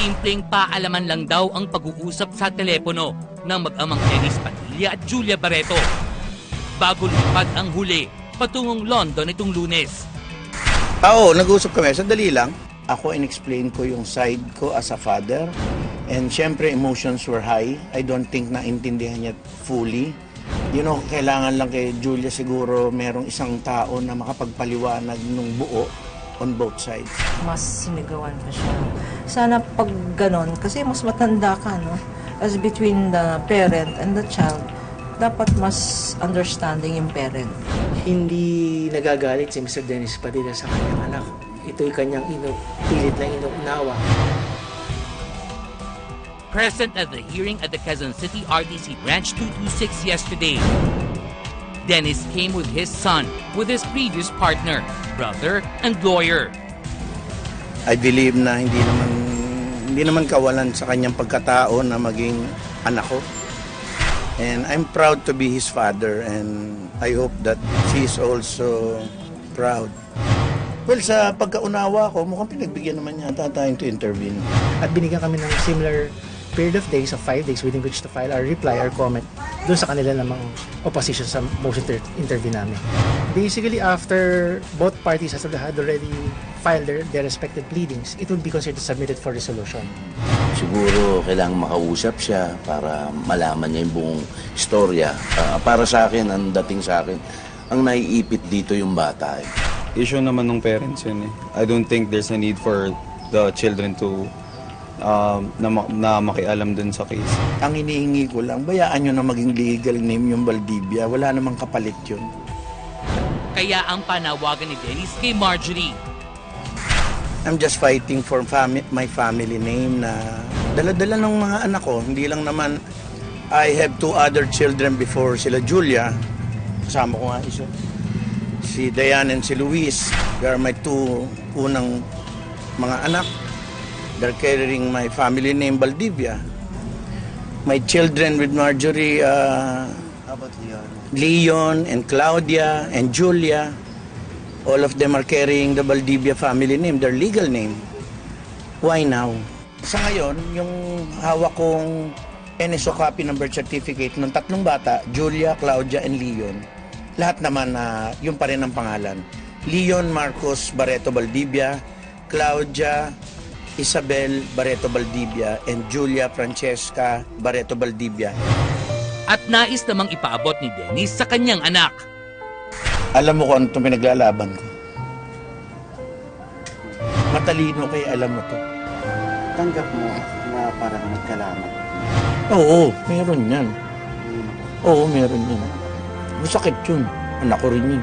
Simpleng paalaman lang daw ang pag-uusap sa telepono ng mag-amang Dennis Padilla at Julia Barreto. Bago lupad ang huli, patungong London itong lunes. Oo, nag-usap kami. Sandali lang. Ako, in-explain ko yung side ko as a father. And syempre, emotions were high. I don't think na intindihan niya fully. You know, kailangan lang kay Julia siguro merong isang tao na makapagpaliwanag nung buo on both sides. mas sinigawan pa siya. Sana pag ganon, kasi mas matanda ka, no? As between the parent and the child, dapat mas understanding yung parent. Hindi nagagalit si Mr. Dennis Padilla sa kanyang anak. Ito'y kanyang ino, pilit na inuunawa. Present at the hearing at the Quezon City RTC Branch 226 yesterday. Dennis came with his son, with his previous partner, brother, and lawyer. I believe na hindi naman hindi naman kawalan sa kanyang pagkatao na maging anak ko. And I'm proud to be his father and I hope that she is also proud. Well, sa pagkaunawa ko, mukhang pinagbigyan naman yata tayong to intervene. At binigyan kami ng similar period of days, of five days, within which to file our reply, our comment, doon sa kanila namang opposition sa motion to intervene namin. Basically, after both parties had already filed their, their respective pleadings, it would be considered submitted for resolution. Siguro kailangan makausap siya para malaman niya yung buong istorya. Ah, para sa akin, ang dating sa akin, ang naiipit dito yung bata. Eh. issue naman ng parents yun eh. I don't think there's a need for the children to um, na, ma- na makialam dun sa case. Ang hinihingi ko lang, bayaan nyo na maging legal name yung Valdivia. Wala namang kapalit yun. Kaya ang panawagan ni Dennis kay Marjorie. I'm just fighting for fami- my family name na dala-dala ng mga anak ko. Hindi lang naman, I have two other children before sila Julia. Kasama ko nga isa. Si Diane and si Luis. They are my two unang mga anak. They're carrying my family name Valdivia. My children with Marjorie, uh, How about Leon? Leon and Claudia and Julia, all of them are carrying the Valdivia family name, their legal name. Why now? Sa ngayon, yung hawak kong NSO copy ng birth certificate ng tatlong bata, Julia, Claudia, and Leon, lahat naman na yung pa rin ang pangalan. Leon Marcos Barreto Valdivia, Claudia Isabel Barreto Valdivia, and Julia Francesca Barreto Valdivia. At nais namang ipaabot ni Dennis sa kanyang anak. Alam mo kung ano itong pinaglalaban ko. Matalino kay alam mo to. Tanggap mo na parang nagkalaman. Oo, meron yan. Oo, meron yan. Masakit yun. Anak ko rin yun.